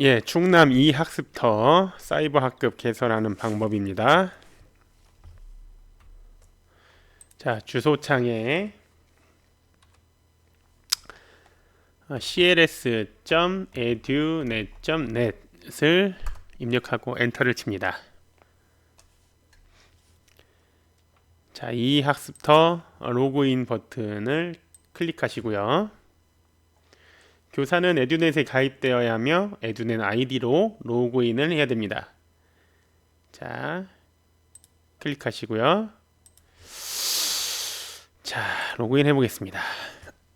예, 충남 이 학습터 사이버 학급 개설하는 방법입니다. 자, 주소창에 cls.edunet.net을 입력하고 엔터를 칩니다. 자, 이 학습터 로그인 버튼을 클릭하시고요. 교사는 에듀넷에 가입되어야 하며 에듀넷 아이디로 로그인을 해야 됩니다. 자, 클릭하시고요. 자, 로그인 해보겠습니다.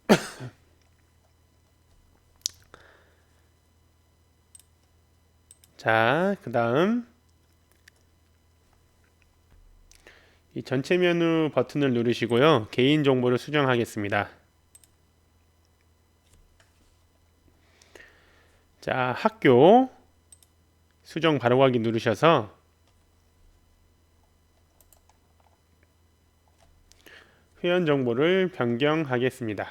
자, 그 다음 이 전체 메뉴 버튼을 누르시고요. 개인 정보를 수정하겠습니다. 자, 학교 수정 바로가기 누르셔서 회원 정보를 변경하겠습니다.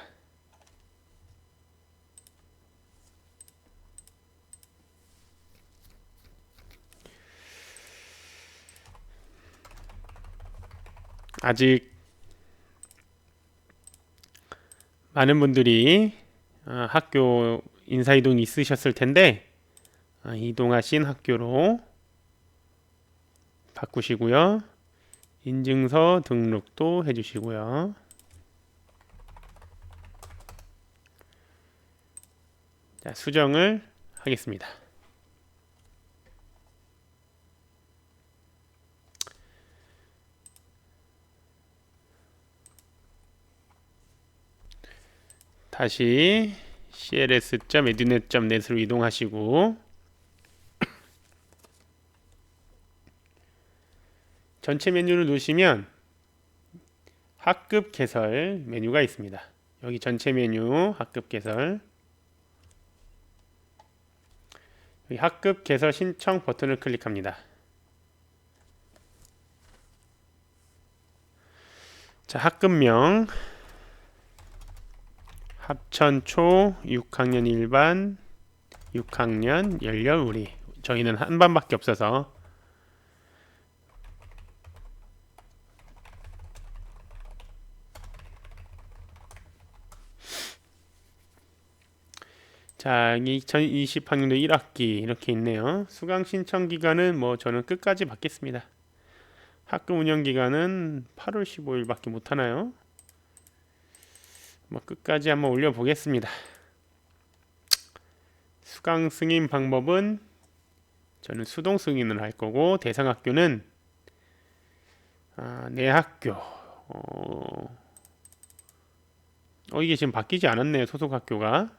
아직 많은 분들이 어, 학교 인사이동 있으셨을 텐데 어, 이동하신 학교로 바꾸시고요. 인증서 등록도 해주시고요. 자, 수정을 하겠습니다. 다시 cls.edunet.net으로 이동하시고 전체 메뉴를 누르시면 학급 개설 메뉴가 있습니다. 여기 전체 메뉴 학급 개설 학급 개설 신청 버튼을 클릭합니다. 자, 학급명 합천초 6학년 1반 6학년 열렬 우리 저희는 한 반밖에 없어서 자, 2020학년도 1학기 이렇게 있네요. 수강 신청 기간은 뭐 저는 끝까지 받겠습니다. 학급 운영 기간은 8월 15일밖에 못 하나요? 뭐 끝까지 한번 올려 보겠습니다. 수강 승인 방법은 저는 수동 승인을 할 거고 대상 학교는 아, 내 학교 어, 어 이게 지금 바뀌지 않았네요 소속 학교가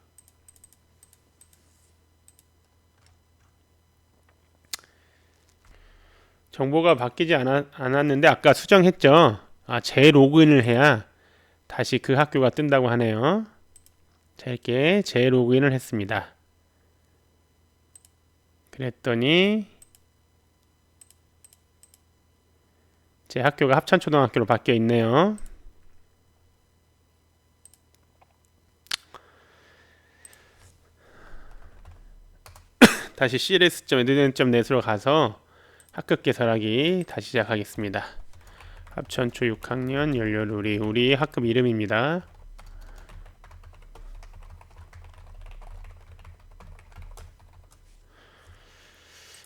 정보가 바뀌지 않았, 않았는데 아까 수정했죠. 아, 재로그인을 해야 다시 그 학교가 뜬다고 하네요. 자, 이렇게 재로그인을 했습니다. 그랬더니 제 학교가 합천초등학교로 바뀌어 있네요. 다시 cls.edu.net으로 가서 학급 개설하기 다시 시작하겠습니다. 합천초 6학년 열렬 우리 우리 학급 이름입니다.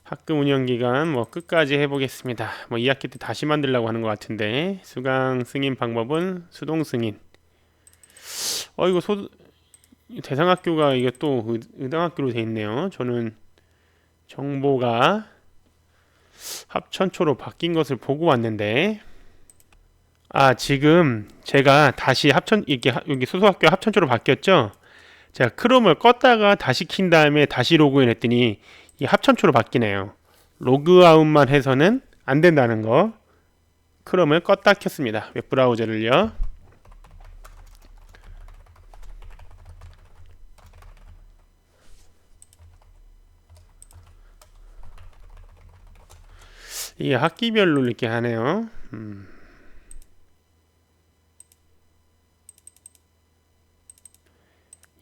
학급 운영 기간 뭐 끝까지 해보겠습니다. 뭐 2학기 때 다시 만들려고 하는 것 같은데 수강 승인 방법은 수동 승인. 어 이거 소 대상 학교가 이게 또 의당학교로 돼 있네요. 저는 정보가 합천초로 바뀐 것을 보고 왔는데 아 지금 제가 다시 합천 이게 여기 소속학교 합천초로 바뀌었죠? 제가 크롬을 껐다가 다시 킨 다음에 다시 로그인 했더니 이 합천초로 바뀌네요. 로그아웃만 해서는 안 된다는 거. 크롬을 껐다 켰습니다. 웹브라우저를요. 이게 학기별로 이렇게 하네요. 음.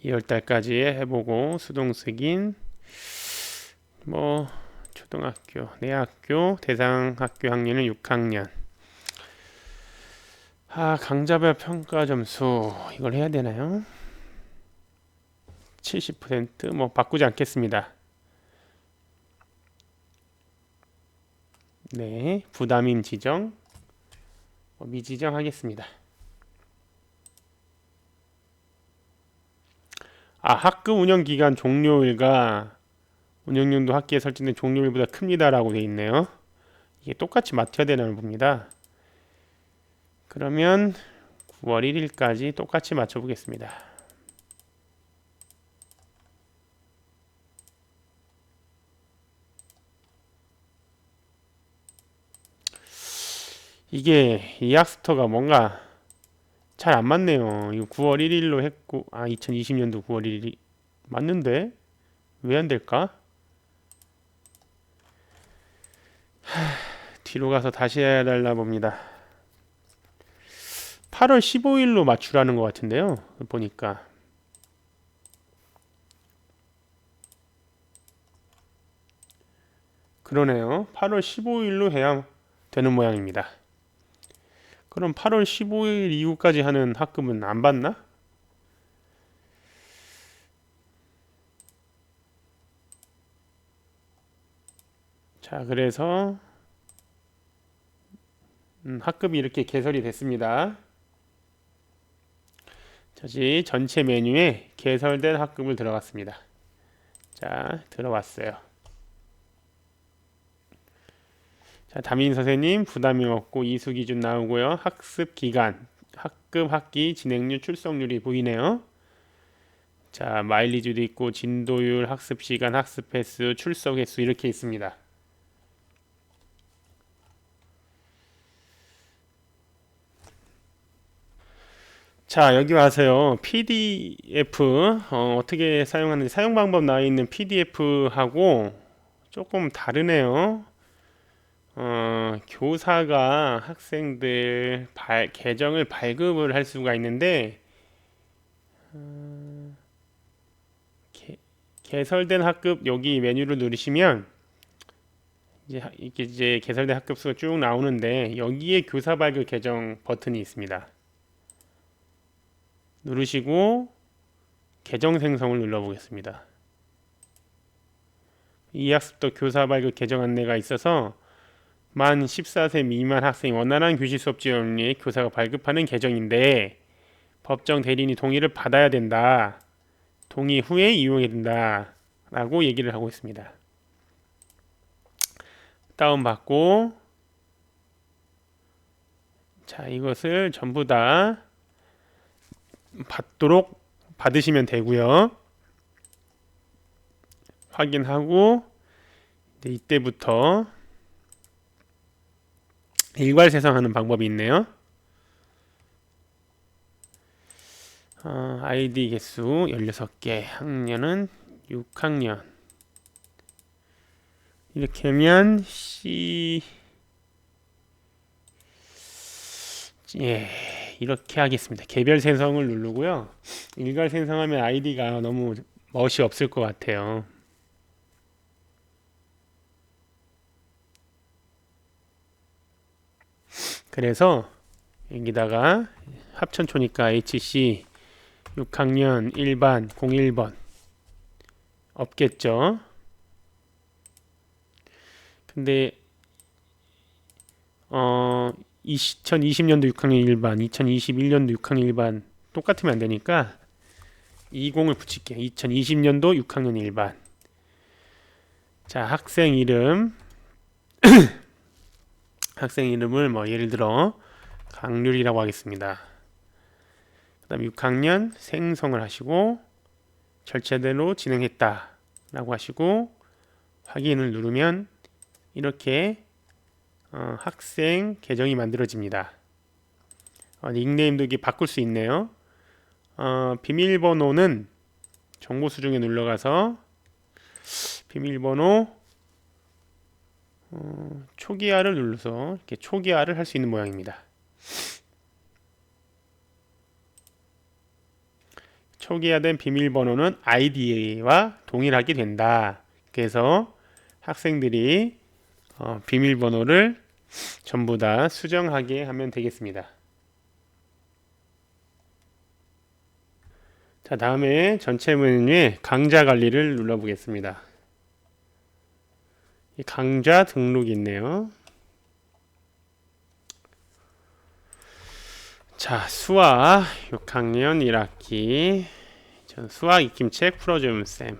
2월달까지 해보고 수동 승인 뭐 초등학교, 내학교, 대상 학교 학년은 6학년. 아, 강자별 평가 점수 이걸 해야 되나요? 70%뭐 바꾸지 않겠습니다. 네, 부담임 지정 뭐 미지정 하겠습니다. 아, 학급 운영 기간 종료일과 운영용도 학기에 설정된 종료일보다 큽니다라고 돼 있네요. 이게 똑같이 맞춰야 되나 봅니다. 그러면 9월 1일까지 똑같이 맞춰 보겠습니다. 이게 이학스터가 뭔가 잘 안 맞네요. 이거 9월 1일로 했고 아 2020년도 9월 1일이 맞는데 왜 안 될까? 하, 뒤로 가서 다시 해야 달라 봅니다. 8월 15일로 맞추라는 것 같은데요. 보니까 그러네요. 8월 15일로 해야 되는 모양입니다. 그럼 8월 15일 이후까지 하는 학급은 안 받나? 자, 그래서 음, 학급이 이렇게 개설이 됐습니다. 다시 전체 메뉴에 개설된 학급을 들어갔습니다. 자, 들어왔어요. 자, 담임 선생님 부담이 없고 이수 기준 나오고요. 학습 기간, 학급 학기 진행률 출석률이 보이네요. 자, 마일리지도 있고 진도율, 학습 시간, 학습 횟수, 출석 횟수 이렇게 있습니다. 자, 여기 와서요. PDF 어, 어떻게 사용하는지 사용 방법 나와 있는 PDF하고 조금 다르네요. 어, 교사가 학생들 발, 계정을 발급을 할 수가 있는데 어, 개, 개설된 학급 여기 메뉴를 누르시면 이제 이게 이제 개설된 학급 수가 쭉 나오는데 여기에 교사 발급 계정 버튼이 있습니다. 누르시고 계정 생성을 눌러 보겠습니다. 이 학습도 교사 발급 계정 안내가 있어서 만 14세 미만 학생이 원활한 교실 수업 지원을 위해 교사가 발급하는 계정인데 법정 대리인이 동의를 받아야 된다. 동의 후에 이용해야 된다. 라고 얘기를 하고 있습니다. 다운받고 자 이것을 전부 다 받도록 받으시면 되고요. 확인하고 이때부터 일괄 세상하는 방법이 있네요. 어, 아이디 개수 16개, 학년은 6학년. 이렇게 하면 C 예. 이렇게 하겠습니다. 개별 생성을 누르고요. 일괄 생성하면 아이디가 너무 멋이 없을 것 같아요. 그래서 여기다가 합천초니까 HC 6학년 1반 01번 없겠죠. 근데 어 2020년도 6학년 1반, 2021년도 6학년 1반 똑같으면 안 되니까 20을 붙일게요. 2020년도 6학년 1반. 자, 학생 이름. 학생 이름을 뭐 예를 들어 강률이라고 하겠습니다. 그다음 6학년 생성을 하시고 절차대로 진행했다 라고 하시고 확인을 누르면 이렇게 어, 학생 계정이 만들어집니다. 어, 닉네임도 이게 바꿀 수 있네요. 어, 비밀번호는 정보 수 중에 눌러가서 비밀번호 어, 초기화를 눌러서 이렇게 초기화를 할 수 있는 모양입니다. 초기화된 비밀번호는 아이디와 동일하게 된다. 그래서 학생들이 어, 비밀번호를 전부 다 수정하게 하면 되겠습니다. 자, 다음에 전체 메뉴에 강좌 관리를 눌러보겠습니다. 이 강좌 등록이 있네요. 자, 수학 6학년 1학기 전 수학 익힘책 풀어주는 쌤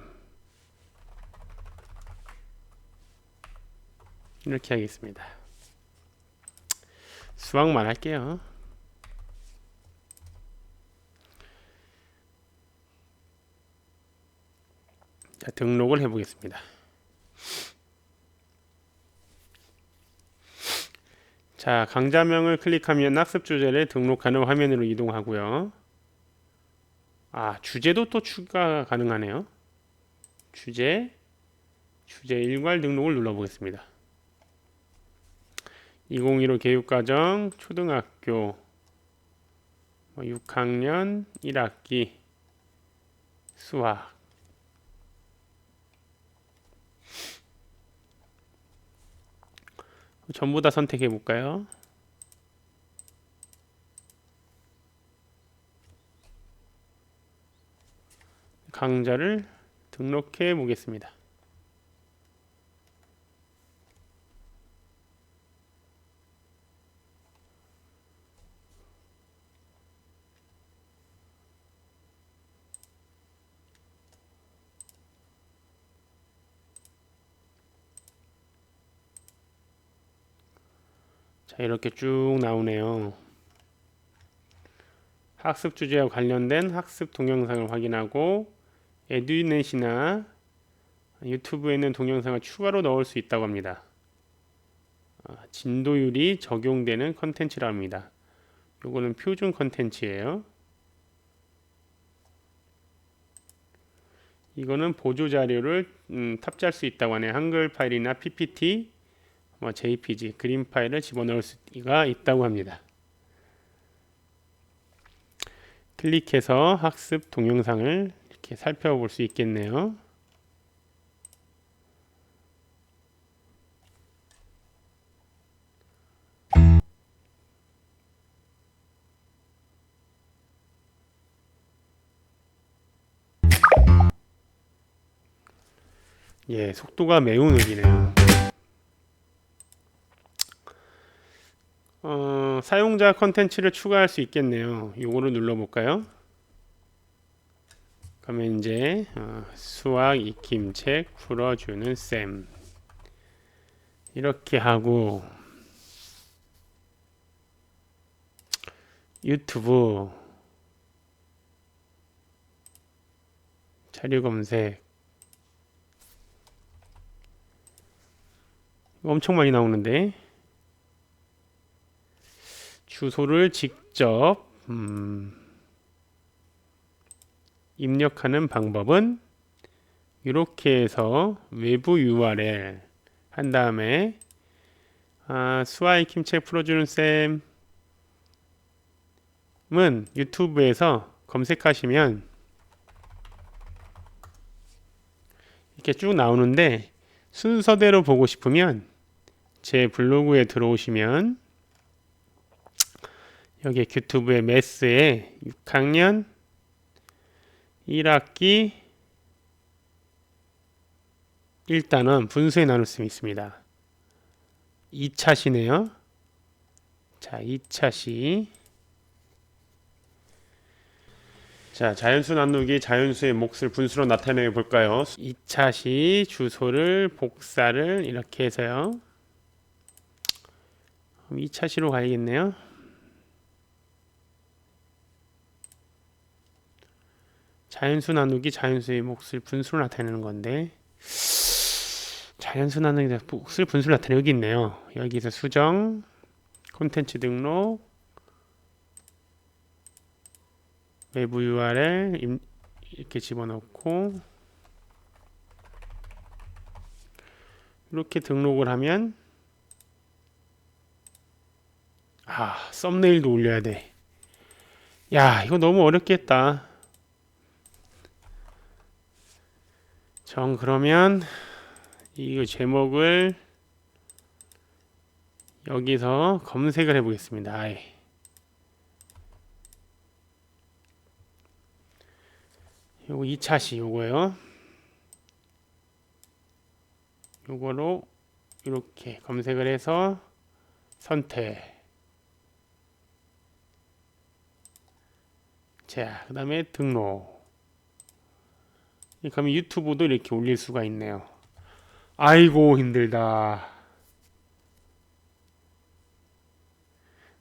이렇게 하겠습니다. 수학만 할게요. 자, 등록을 해보겠습니다. 자, 강좌명을 클릭하면 학습 주제를 등록하는 화면으로 이동하고요. 아, 주제도 또 추가 가능하네요. 주제, 주제 일괄 등록을 눌러보겠습니다. 2015 교육과정 초등학교 6학년 1학기 수학 전부 다 선택해 볼까요? 강좌를 등록해 보겠습니다. 자, 이렇게 쭉 나오네요. 학습 주제와 관련된 학습 동영상을 확인하고 에듀넷이나 유튜브에 있는 동영상을 추가로 넣을 수 있다고 합니다. 아, 진도율이 적용되는 컨텐츠라 합니다. 요거는 표준 컨텐츠예요. 이거는 보조 자료를 음, 탑재할 수 있다고 하네요. 한글 파일이나 PPT, 뭐 JPG, 그림 파일을 집어넣을 수가 있다고 합니다. 클릭해서 학습 동영상을 이렇게 살펴볼 수 있겠네요. 예, 속도가 매우 느리네요. 어, 사용자 컨텐츠를 추가할 수 있겠네요. 요거를 눌러볼까요? 그러면 이제 어, 수학 익힘책 풀어주는 쌤 이렇게 하고 유튜브 자료 검색 엄청 많이 나오는데 주소를 직접 음, 입력하는 방법은 이렇게 해서 외부 URL 한 다음에 아, 수아이 김책 풀어주는 쌤은 유튜브에서 검색하시면 이렇게 쭉 나오는데 순서대로 보고 싶으면 제 블로그에 들어오시면 여기 유튜브의 매스에 6학년 1학기 1단원 분수에 나눌 수 있습니다. 2차시네요. 자, 2차시. 자, 자연수 나누기 자연수의 몫을 분수로 나타내 볼까요? 2차시 주소를 복사를 이렇게 해서요. 2차시로 가야겠네요. 자연수 나누기 자연수의 몫을 분수로 나타내는 건데 자연수 나누기 몫을 분수로 나타내는 여기 있네요. 여기서 수정 콘텐츠 등록 외부 URL 이렇게 집어넣고 이렇게 등록을 하면 아 썸네일도 올려야 돼. 야 이거 너무 어렵겠다. 정 그러면 이 제목을 여기서 검색을 해보겠습니다. 아예. 요거 2차시 요거요. 요거로 이렇게 검색을 해서 선택. 자, 그 다음에 등록. 그러면 유튜브도 이렇게 올릴 수가 있네요. 아이고, 힘들다.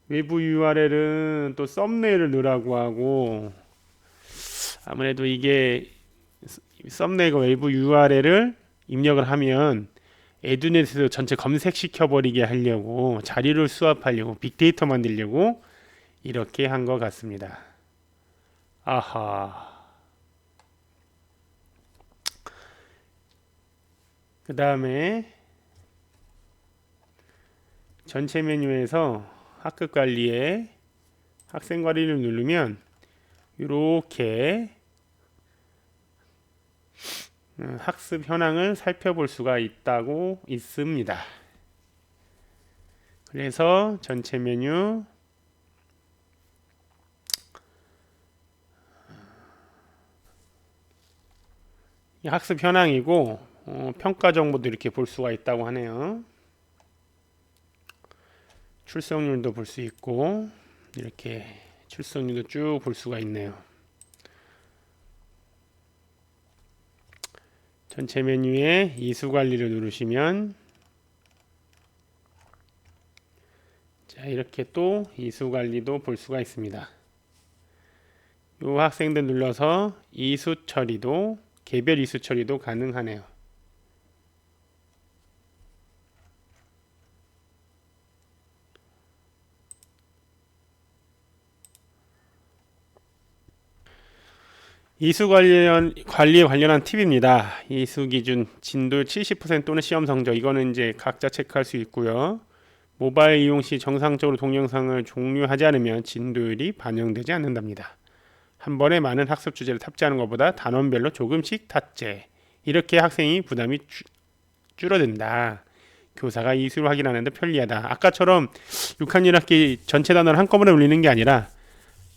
외부 URL은 또 썸네일을 넣으라고 하고, 아무래도 이게 썸네일과 외부 URL을 입력을 하면 에듀넷에서 전체 검색시켜 버리게 하려고 자료를 수합하려고 빅데이터 만들려고 이렇게 한 것 같습니다. 아하. 그 다음에 전체 메뉴에서 학급 관리에 학생 관리를 누르면 이렇게 음, 학습 현황을 살펴볼 수가 있다고 있습니다. 그래서 전체 메뉴 학습 현황이고 어, 평가 정보도 이렇게 볼 수가 있다고 하네요. 출석률도 볼 수 있고 이렇게 출석률도 쭉 볼 수가 있네요. 전체 메뉴에 이수 관리를 누르시면 자 이렇게 또 이수 관리도 볼 수가 있습니다. 이 학생들 눌러서 이수 처리도 개별 이수 처리도 가능하네요. 이수 관련 관리에 관련한 팁입니다. 이수 기준 진도 70% 또는 시험 성적 이거는 이제 각자 체크할 수 있고요. 모바일 이용 시 정상적으로 동영상을 종료하지 않으면 진도율이 반영되지 않는답니다. 한 번에 많은 학습 주제를 탑재하는 것보다 단원별로 조금씩 탑재. 이렇게 학생이 부담이 주, 줄어든다. 교사가 이수를 확인하는데 편리하다. 아까처럼 6학년 학기 전체 단원을 한꺼번에 올리는 게 아니라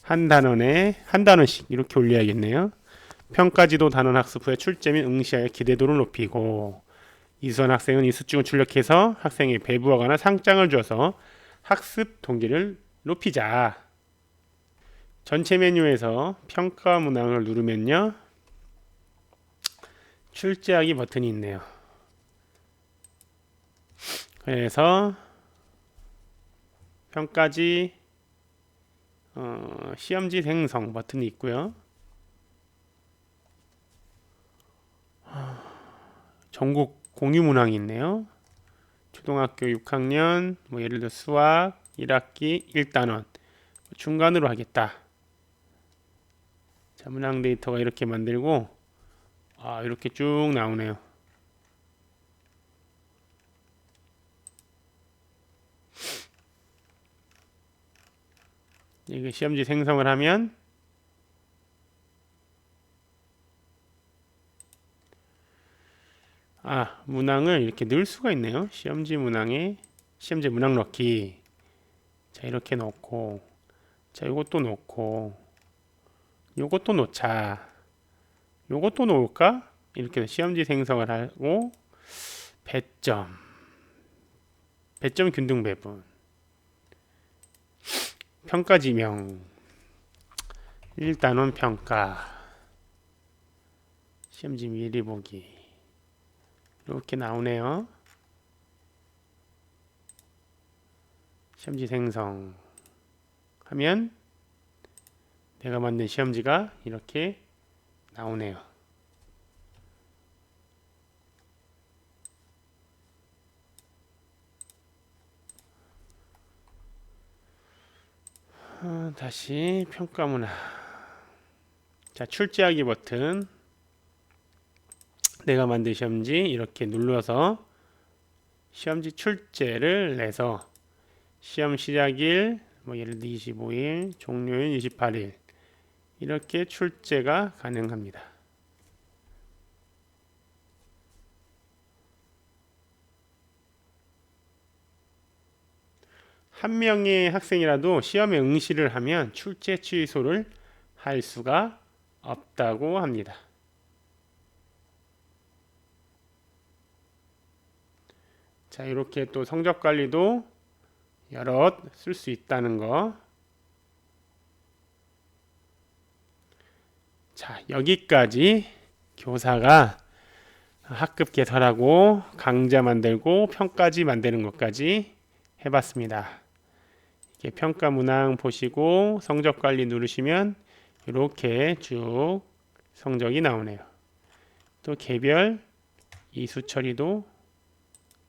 한 단원에 한 단원씩 이렇게 올려야겠네요. 평가지도 단원 학습 후에 출제 및 응시하여 기대도를 높이고 이수한 학생은 이 수증을 출력해서 학생이 배부하거나 상장을 줘서 학습 동기를 높이자. 전체 메뉴에서 평가 문항을 누르면요. 출제하기 버튼이 있네요. 그래서 평가지 어, 시험지 생성 버튼이 있고요. 전국 공유 문항이 있네요. 초등학교 6학년, 뭐 예를 들어 수학 1학기 1단원 중간으로 하겠다. 자, 문항 데이터가 이렇게 만들고 아, 이렇게 쭉 나오네요. 이게 시험지 생성을 하면 아 문항을 이렇게 넣을 수가 있네요. 시험지 문항에 시험지 문항 넣기. 자 이렇게 넣고. 자 이것도 넣고. 요것도 넣자. 요것도 넣을까? 이렇게 시험지 생성을 하고 배점. 배점 균등 배분. 평가 지명. 일단원 평가. 시험지 미리 보기 이렇게 나오네요. 시험지 생성 하면 내가 만든 시험지가 이렇게 나오네요. 어, 다시 평가 문화 자 출제하기 버튼 내가 만든 시험지 이렇게 눌러서 시험지 출제를 내서 시험 시작일 뭐 예를 들어 25일, 종료일 28일 이렇게 출제가 가능합니다. 한 명의 학생이라도 시험에 응시를 하면 출제 취소를 할 수가 없다고 합니다. 자, 이렇게 또 성적 관리도 여럿 쓸 수 있다는 거. 자, 여기까지 교사가 학급 개설하고 강좌 만들고 평가지 만드는 것까지 해봤습니다. 이렇게 평가 문항 보시고 성적 관리 누르시면 이렇게 쭉 성적이 나오네요. 또 개별 이수 처리도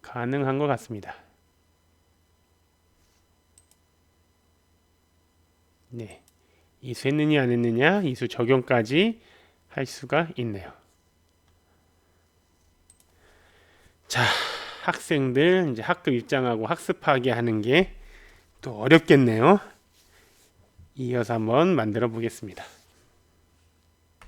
가능한 것 같습니다. 네. 이수했느냐 안 했느냐 이수 적용까지 할 수가 있네요. 자, 학생들 이제 학급 입장하고 학습하게 하는 게 또 어렵겠네요. 이어서 한번 만들어 보겠습니다.